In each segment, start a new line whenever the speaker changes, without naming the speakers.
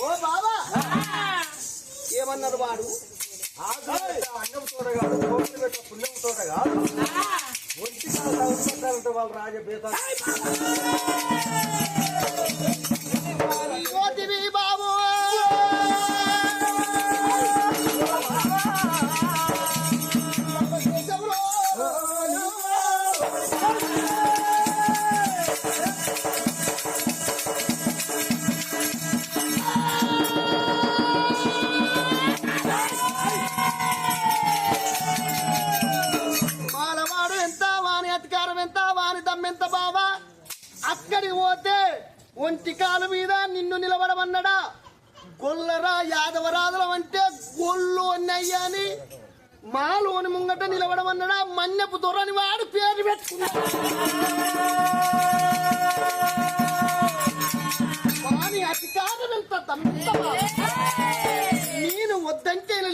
ఓ బాబా! ఏమన్నారు వాడు?
అంగం తోటగాడు కోట్లు పెట్ట పుణ్యం తోటగాడు. ఒంటి కాలంటే వాళ్ళు రాజ బేత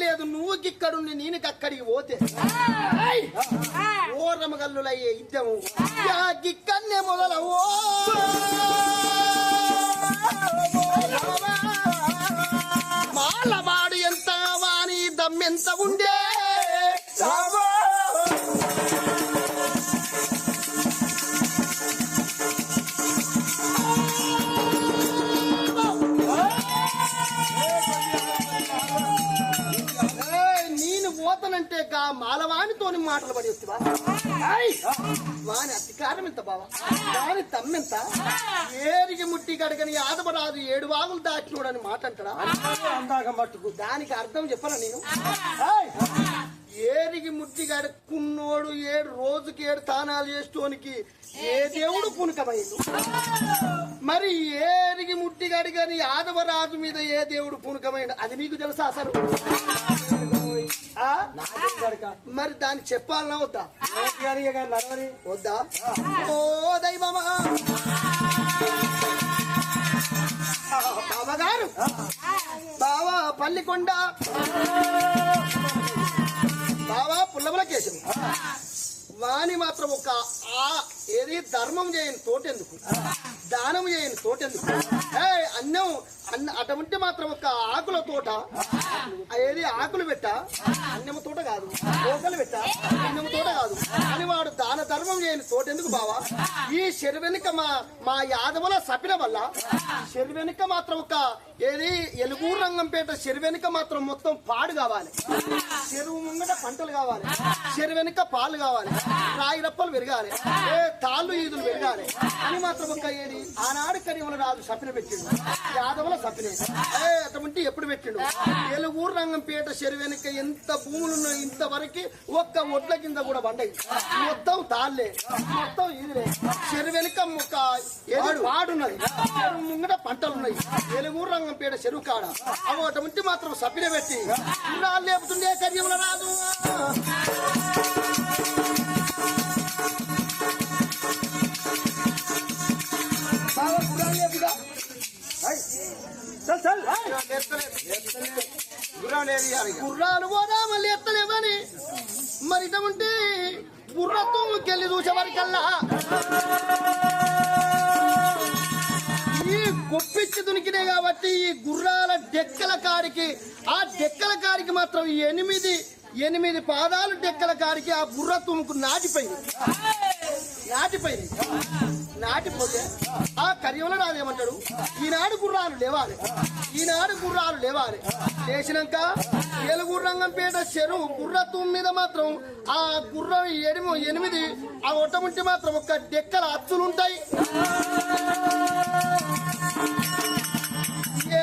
లేదు నువ్వు ఇక్కడుండి నేను అక్కడికి పోతే! ఓరమగల్లులయ్యే ఇద్దము. గిక్కన్నే మొదలవో మాలవాడు ఎంత వాని దమ్మెంత ఉండే. పోతానంటే మాలవానితోని మాటలు పడి వస్తావా వాని అధికారం ఎంత బావా? వాని తమ్మెంత? ఏరికి ముట్టి గడగని ఆదపరాదు ఏడు వాగులు దాటినోడని మాట అంటాడా?
అందాక మట్టుకు.
దానికి అర్థం చెప్పరా నేను? ఏరికి ముట్టి గడుక్కున్నోడు ఏడు రోజుకి ఏడు తానాలు చేస్తోనికి ఏ దేవుడు పునకమైంది మరి ఏరికి ముట్టి గడిగని ఆదవరాజు మీద ఏ దేవుడు పునకమైండు? అది నీకు తెలుసా అసలు? మరి దాన్ని చెప్పాలన్నా వద్దా? వద్దా? ఓ దైవమా. బావగారు బావా పల్లికొండ. బావా పుల్లమల కేశం వాణి మాత్రం ఒక ఆ ఏది? ధర్మం చేయని తోటెందుకు? దానం చేయని తోటెందుకు? ఏ అన్నం అన్న అటువంటి మాత్రం ఒక ఆకుల తోట. ఏది? ఆకులు పెట్ట? అన్నము తోట కాదు. ఓకలు పెట్ట? అన్నము తోట కాదు. అని వాడు దాన ధర్మం చేయని తోటెందుకు బావా? ఈ చెరువెనుక మా మా యాదవుల సపిన వల్ల చెరువెనుక మాత్రం ఒక ఏది? ఎలుగూరు రంగంపేట వెనుక మాత్రం మొత్తం పాడు కావాలి. చెరువు ముంగట పంటలు కావాలి. చెరువెనుక పాలు కావాలి. రాయి రప్పలు పెరగాలి. ఏ తాళ్ళు ఈదులు పెరగాలి. అని మాత్రం ఒక ఏది? ఆనాడు కరివల రాజు సపిన పెట్టిండు. యాదవుల సపినే ఏ అటువంటి ఎప్పుడు పెట్టిండు? ఎలుగూరు రంగంపేట చెరువెనుక ఎంత భూములు ఉన్నాయి ఇంతవరకు ఒక్క ఒడ్ల కింద కూడా పండయి మొత్తం తాళ్ళే. మొత్తం ఈదులే చెరువెనుక ఒక ఏది పాడున్నది. చెరువు ముంగట పంటలు ఉన్నాయి ఎలుగూరు రంగంపేట చెరువు కాడ. అవి అటువంటి మాత్రం సపిన పెట్టి. ఇన్నాళ్ళు లేపుతుండే గుడాలు లేపుగా
చల్ చల్
గుర్రాలు పోదా మళ్ళీ ఎత్తలేవని మరి ఇటువంటి గుర్రతో కెళ్ళి చూసేవారికల్లా. ఈ గుప్పిచ్చి దునికినే కాబట్టి ఈ గుర్రాల డెక్కల కాడికి ఆ డెక్కల కాడికి మాత్రం ఎనిమిది ఎనిమిది పాదాలు డెక్కల కాడికి ఆ గుర్ర తుమ్ముకు నాటిపోయింది. నాటిపోయింది. నాటిపోతే ఆ కరియంలో రాదు ఏమంటాడు ఈనాడు గుర్రాలు లేవాలి. ఈనాడు గుర్రాలు లేవాలి. లేచినాక ఏలుగురు రంగంపేట చెరువు గుర్ర మీద మాత్రం ఆ గుర్రం ఎనిమి ఎనిమిది ఆ ఒట్టముంటి మాత్రం ఒక డెక్కల అచ్చులుంటాయి.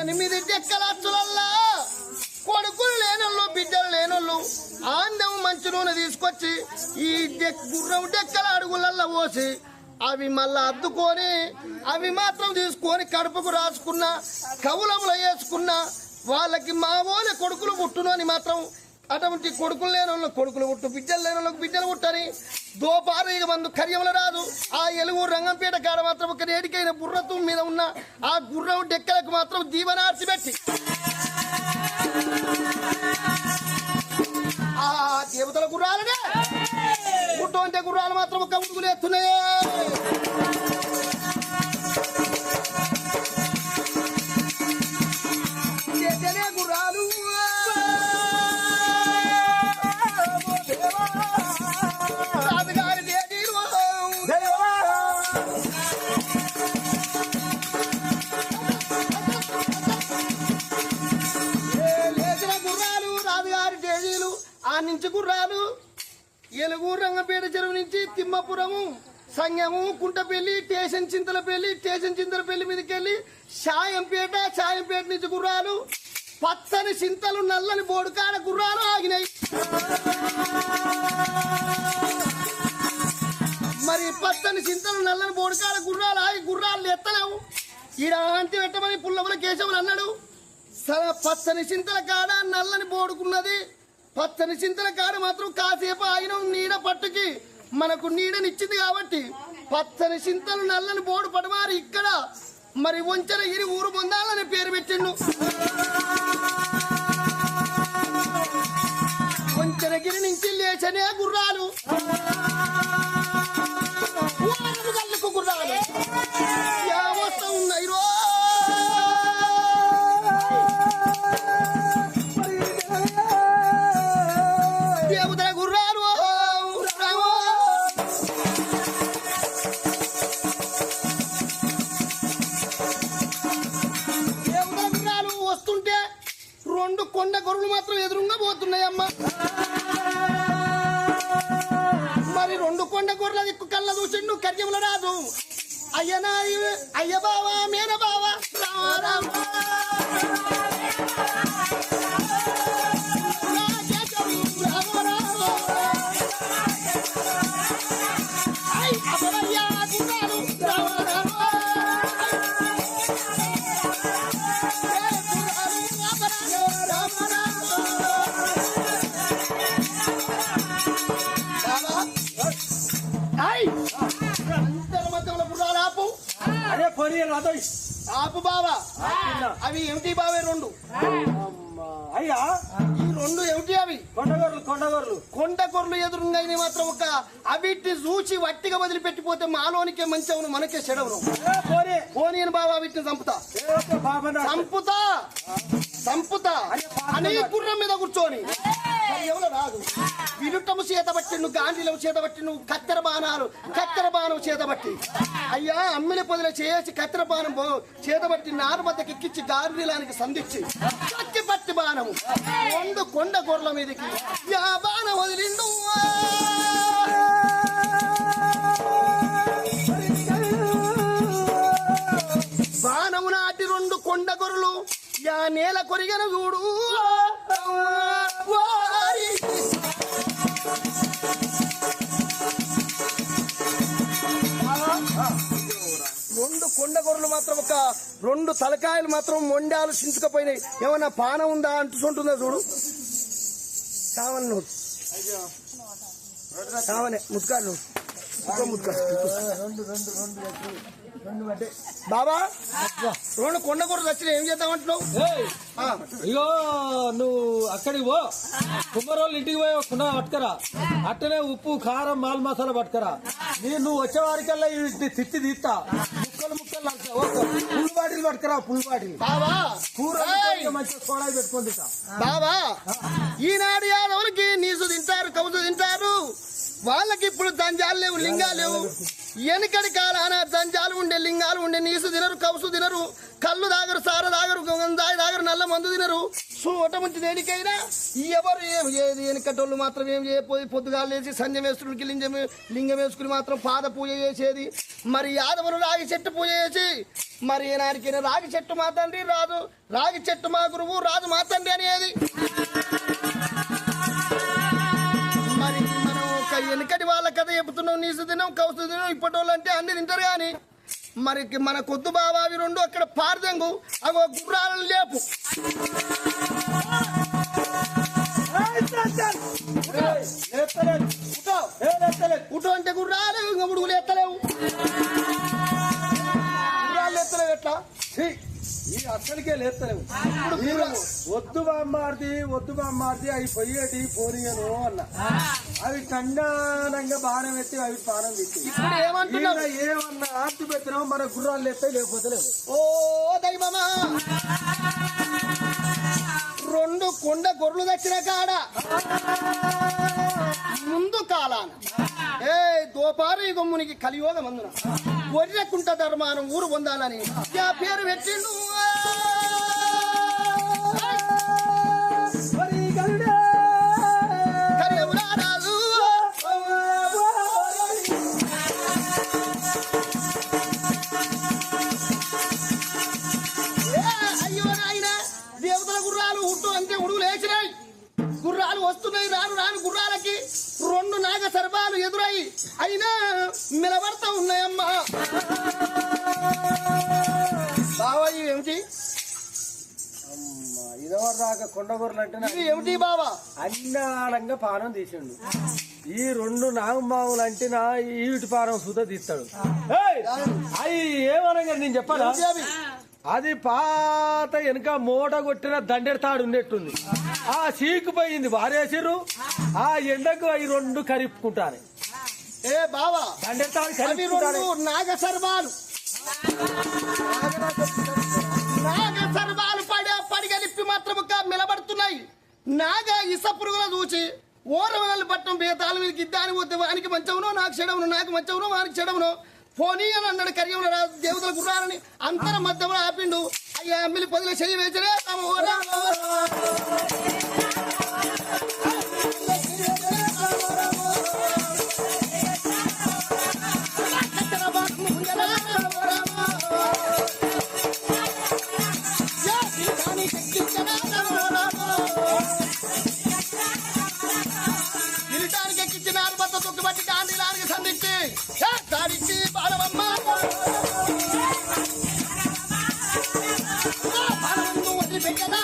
ఎనిమిది డెక్కల అచ్చులల్లా. కొడుకులు లేనోళ్ళు బిడ్డలు లేనోళ్ళు ఆందం మంచి నూనె తీసుకొచ్చి ఈ గుర్రం డెక్కల అడుగులల్లో పోసి అవి మళ్ళా అద్దుకొని అవి మాత్రం తీసుకొని కడుపుకు రాసుకున్న కవులములు వేసుకున్న వాళ్ళకి మా కొడుకులు పుట్టును అని మాత్రం అటువంటి కొడుకులు లేని వాళ్ళకి కొడుకులు పుట్టు బిడ్డలు లేని వాళ్ళకి బిడ్డలు పుట్టని దోపారీగ మందు కర్యముల రాదు. ఆ ఎలుగు రంగంపేట కాడ మాత్రం ఒక నేడికైన బుర్రతు మీద ఉన్న ఆ గుర్రం డెక్కలకు మాత్రం దీవనార్చి పెట్టి. ఆ దేవతల గుర్రాలనే! పుట్టు గుర్రాలు మాత్రం ఒక ఉడుగులు నుంచి సంగము కుంటపల్లి స్టేషన్ చింతలపల్లి స్టేషన్ చింతలపల్లి మీదకి వెళ్ళి షాయంపేట షాయంపేట నుంచి గుర్రాలు పచ్చని చింతలు నల్లని బోడుకాడ గుర్రాలు ఆగినాయి. మరి పచ్చని చింతలు నల్లని బోడుకాడ గుర్రాలు ఆగి గుర్రాలు ఎత్తలేవు. ఈడ అంతి పెట్టమని పుల్లముల కేశవులు అన్నాడు సరే పచ్చని చింతల కాడ నల్లని బోడుకున్నది. పచ్చని చింతల కాడ మాత్రం కాసేపు ఆగిన నీడ పట్టుకి. మనకు నీడనిచ్చింది కాబట్టి పచ్చని చింతలు నల్లని బోడు పడవారు ఇక్కడ. మరి వంచనగిరి ఊరు పొందాలని పేరు పెట్టిండు. వంచనగిరి నుంచి లేచనే గుర్రాలు. అయ్య బావా మేన బావా. రామ రామ
అరే పని రాదో
ఆపు బావా. అవి ఏమిటి బావే రెండు?
అయ్యా.
ఈ రెండు ఏమిటి అవి?
కొండగొర్రెలు కొండగొర్రెలు
కొండ కొర్రలు ఎదురుగా మాత్రం ఒక అవిటిని చూచి వట్టిగా వదిలిపెట్టిపోతే మాలోనికే మంచి అవును మనకే చెడవును.
పోనీ.
బావా వీటిని చంపుతా. చంపుతా. చంపుతా. అని గుర్రం మీద కూర్చొని. ఎవరు రాదు? విలుట్టము చేత బట్టి నువ్వు గాంధీలము చేత బట్టి నువ్వు కత్తెర బాణాలు కత్తెర బాణం చేత బట్టి అయ్యా అమ్మిల పొదల చేసి కత్తెర బాణం బో- చేత నారు మధ్యకి ఎక్కించి గాంధీలానికి సంధించి. పట్టి బాణము రెండు కొండ గొర్రెల మీదకి. యా బాణం వదిలిండు బాణము నాటి రెండు కొండ గొర్రెలు. యా నేల కొరిగిన చూడు. కొండ గొర్రెలు మాత్రం ఒక రెండు తలకాయలు మాత్రం మొండాలు చించుకపోయినాయి ఏమన్నా పానం ఉందా అంటుకుంటుందా చూడు. కావని నువ్వు కావనే ముత్కాలు ఇంకో ముత్కా బాబా రెండు కొండ గొర్రెలు వచ్చిన ఏం చేద్దామంటున్నావు
ఇగో నువ్వు అక్కడికి పో. కుమ్మరోళ్ళు ఇంటికి పోయి కుండ పట్టుకరా. అట్టనే ఉప్పు కారం మాల్ మసాలా పట్టుకరా. నేను నువ్వు వచ్చే వారికల్లా వీటిని తిత్తి తీస్తా. ముక్కలు ముక్కలు నలుపుతా. ఓ, పుల్ బాటిల్ పట్టుకరా పుల్ బాటిల్.
బాబా
కూర! మంచిగా సోడాయి పెట్టుకొని తింటా.
బాబా ఈనాడు యాదవులకి నీసు తింటారు కవుసు తింటారు. వాళ్ళకి ఇప్పుడు దంజాలు లేవు లింగాలు లేవు. వెనుకడి కాలాన జంజాలు ఉండే లింగాలు ఉండే నీసు తినరు కవుసు తినరు కళ్ళు దాగరు సార దాగరు గంగాయి దాగరు నల్ల మందు తినరు. సూట ముంచి దేనికైనా ఎవరు ఏం ఏది వెనుకటోళ్ళు మాత్రం ఏం చేయపోయి పొద్దుగా లేచి సంజం వేసుకుడికి లింగం లింగం వేసుకుని మాత్రం పాద పూజ చేసేది. మరి యాదవులు రాగి చెట్టు పూజ చేసి మరి ఏనాడికైనా రాగి చెట్టు మా తండ్రి రాదు. రాగి చెట్టు మా గురువు రాదు మా తండ్రి అనేది. నీసు తిన్నాం కౌసు తిన్నాం ఇప్పటి వాళ్ళు అంటే అన్ని తింటారు కానీ మరి మన కొద్దు బావ అవి రెండు అక్కడ పారదెంగు అవి గుర్రాలను లేపు. ఉటో అంటే గుర్రాలు ఇంకా ఉడుగులు ఎత్తలేవు గుర్రాలు ఎత్తలేవు ఎట్లా?
ఈ అక్కడికే లేస్తలేవు వద్దు బామ్మార్ది వద్దు బామ్మార్ది అవి పోనీయను అన్న. అవి కండానంగా బాణం ఎత్తి అవి బాణం పెట్టి
ఇప్పుడు
ఈయన ఏమన్నా ఆర్తి పెట్టినావు మన గుర్రాలు లేస్తే లేకపోతే లేవు.
ఓ దైవమా! రెండు కొండ గొర్రెలు తెచ్చిన కాడ. ముందు కాలాన. ఏ దోపారి గమ్మునికి కలియోగ మందున గొర్రెకుంట ధర్మానం ఊరు పొందాలని. ఆ పేరు పెట్టిండు.
అంటే
ఏమిటి బావా?
అన్నాడంగా పానం తీసిండు. ఈ రెండు నాగమావులు అంటే నా ఈవిటి పానం సుధ తీస్తాడు! అయి ఏమనగా నేను చెప్పాలా?
అవి?
అది పాత వెనక మూట కొట్టిన దండెడ తాడు ఉన్నట్టుంది ఆ చీకుపోయింది వారేసిర్రు. ఆ ఎండకు అవి రెండు కరిపుకుంటారు
ఏ బావా?
దండెడ తాడు
అవి
కరిపుకుంటారు
రెండు నాగ సర్పాలు నాగ మాత్రముగా నిలబడుతున్నాయి. నాగ ఇస పురుగుల చూచి ఓరవగలు పట్టం బేతాలు మీద ఇద్దాని పోతే వానికి మంచవును నాకు చెడవును నాకు మంచవును వానికి చెడవును. పోనీ అని అన్నాడు కరియం రాజు దేవతల గుర్రాలని. అంతర మధ్యలో ఆపిండు. అయ్యా అమ్మిలి పదిలో చెయ్యి వేచరే తమ ఓరా తొక్కుబట్టి గాంధీలానికి సంధించి. దాడిచ్చి బాలమమ్మ బాలమమ్మ వదిలిపెట్టనా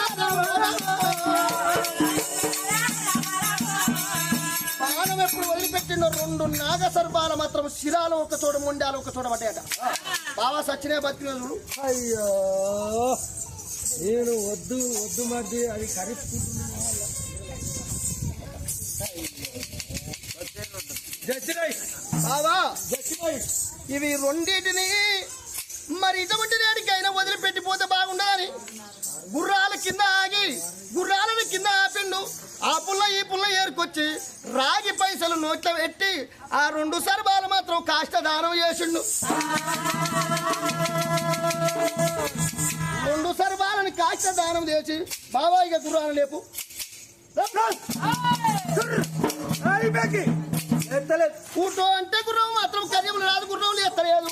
ఎప్పుడు వదిలిపెట్టిండో రెండు నాగ మాత్రం శిరాలు ఒక చోట ముండాలు ఒక చోట పడ్డాయట. బావా సచ్చినే బతికిన చూడు.
అయ్యో నేను వద్దు వద్దు మధ్య అది కరిపుకుంటున్నా
ఇవి రెండింటిని మరి ఇటువంటి నాడికైనా వదిలిపెట్టిపోతే బాగుండదని గుర్రాల కింద ఆగి గుర్రాలను కింద ఆపిండు. ఆ పుల్ల ఈ పుల్ల ఏరుకొచ్చి రాగి పైసలు నోట్ల పెట్టి ఆ రెండు సర్బాలు మాత్రం కాష్ట దానం చేసిండు. రెండు సర్బాలను కాష్ట దానం చేసి బాబా ఇక గుర్రాలు లేపు.
ఎత్తలేదు.
కూటో అంటే గుర్రం మాత్రం కర్యములు రాదు గుర్రం ఎత్తలేదు.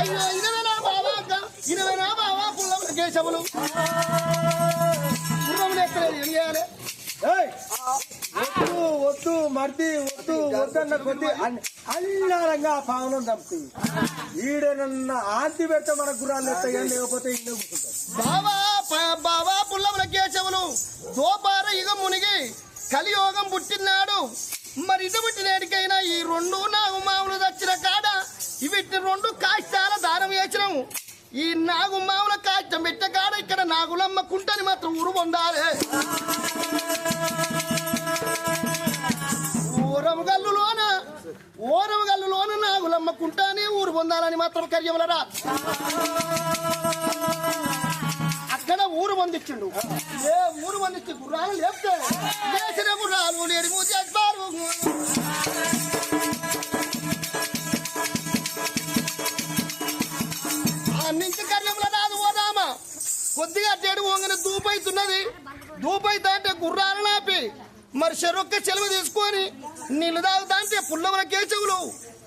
అయ్యో ఇనవేనా బావా అక్క? ఇనవేనా బావా పుల్లములు కేశములు గుర్రములు ఎత్తలేదు ఏం చేయాలి?
వద్దు వద్దు మర్ది వద్దు వద్దన్న కొద్ది అల్లారంగా ఆ పావనం చంపుతుంది ఈడనన్న ఆంతి పెడితే మన గుర్రాలు ఎత్తాయి లేకపోతే ఇల్లు కూర్చుంటారు
బావా బావా పుల్లముల కేశవులు దోపార ఇగ మునిగి కలియోగం పుట్టినాడు మరి ఇటువంటి నేటికైనా ఈ రెండు నాగుమావులు దచ్చిన కాడ వీటిని రెండు కాష్టాల దారం వేసినాము. ఈ నాగుమావుల కాష్టం పెట్టే కాడ ఇక్కడ నాగులమ్మ కుంటని మాత్రం ఊరు పొందాలి. ఓరవగల్లులోన ఓరవగల్లులోన నాగులమ్మ కుంటానే ఊరు పొందాలని మాత్రం కర్యములరా. ఊరు పొందించిండు ఏ ఊరు మందిచ్చి గుర్రాలు లేపితే లేచిన గుర్రాలు లేడి చేస్తారు ఆ నుంచి కర్యంలో రాదు పోదామా కొద్దిగా అట్టేడు వంగన దూపైతున్నది. దూపైతా అంటే గుర్రాలు నాపి. మరి చెరొక్క చెలవ తీసుకొని నీళ్ళు తాగుతా అంటే పుల్లవల కేచవులు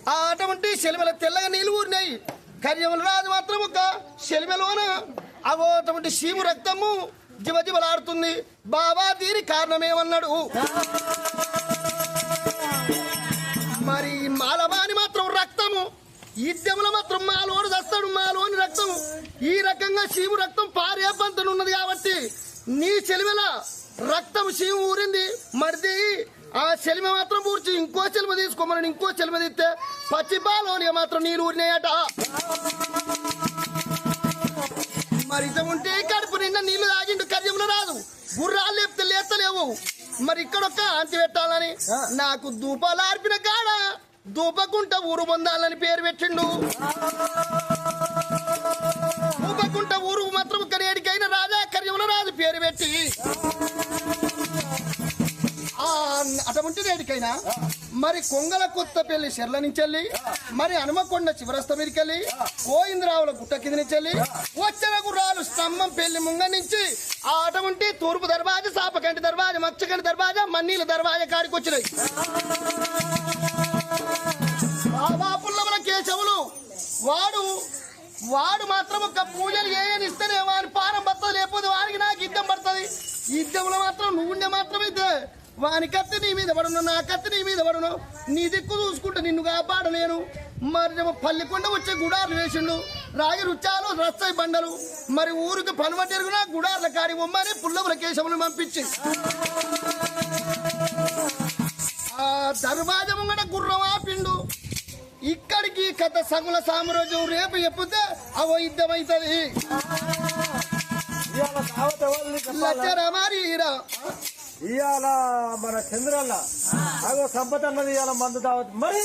ఆ అటువంటి చెలిమల తెల్లగా నీళ్ళు ఊరినాయి. కర్యములు రాజు మాత్రం ఒక చెలిమలోన అవో అటువంటి శీము రక్తము జివజివలాడుతుంది. బాబా దీని కారణమేమన్నాడు? మరి మాలవాని మాత్రం రక్తము. ఇద్దెముల మాత్రం మాలోడు దస్తాడు మాలోని రక్తం ఈ రకంగా శివు రక్తం పారే పంతను ఉన్నది కాబట్టి నీ చెలిమెల రక్తం శివు ఊరింది. మరిది ఆ చెలిమ మాత్రం పూర్చి ఇంకో చెలిమ తీసుకోమని ఇంకో చెలిమ తీస్తే పచ్చిపాలోని మాత్రం నీరు ఊరినాయట. మరి ఇత ఉంటే కడుపు నిండా నీళ్ళు తాగిండు కర్యములు రాదు. గుర్రాలు లేపితే లేస్తలేవు. మరి ఇక్కడొక్క అంతి పెట్టాలని నాకు దూపాలు ఆర్పిన కాడ దూపకుంట ఊరు పొందాలని పేరు పెట్టిండు. దూపకుంట ఊరు మాత్రం కనేడికైన రాజా కర్యముల రాజు పేరు పెట్టి. ఆ అటువంటి నేడికైనా? మరి కొంగల కొత్తపల్లి చెర్ల నుంచెల్లి మరి హనుమకొండ చివరస్త మీదకెళ్ళి గోవిందరావుల గుట్ట కింద నుంచెల్లి వచ్చిన గుర్రాలు స్తంభం పెళ్ళి ముంగ నుంచి ఆట ఉంటే తూర్పు దర్వాజ సాపకంటి దర్వాజ మచ్చకంటి దర్వాజ మన్నీల దర్వాజ కాడికి వచ్చినాయి. కేశవులు వాడు వాడు మాత్రం ఒక పూజలు చేయని ఇస్తేనే పారం పానం పడుతుంది లేకపోతే వారికి నాకు యుద్ధం పడుతుంది. యుద్ధంలో మాత్రం నువ్వుండే మాత్రం అయితే వాని కత్తి నీ మీద పడును నా కత్తి నీ మీద పడును. నీ దిక్కు చూసుకుంటే నిన్ను కాపాడలేను. మరి పల్లికొండ వచ్చే గుడార్లు వేసిండు. రాగి రుచాలు రస్తాయి బండలు. మరి ఊరికి పనుమటెరుగునా గుడార్ల కాడి బొమ్మని పుల్లవుల కేశములు పంపించి. ఆ దర్వాజ ముంగట గుర్రం ఆపిండు. ఇక్కడికి కథ సగుల సామ్రాజ్యం రేపు చెప్తే అవో యుద్ధమైతుంది? లచ్చరమారీరా.
ఇవాళ మన చంద్రన్న. అగో సంపద ఇవాళ మందు దావత్ మరి.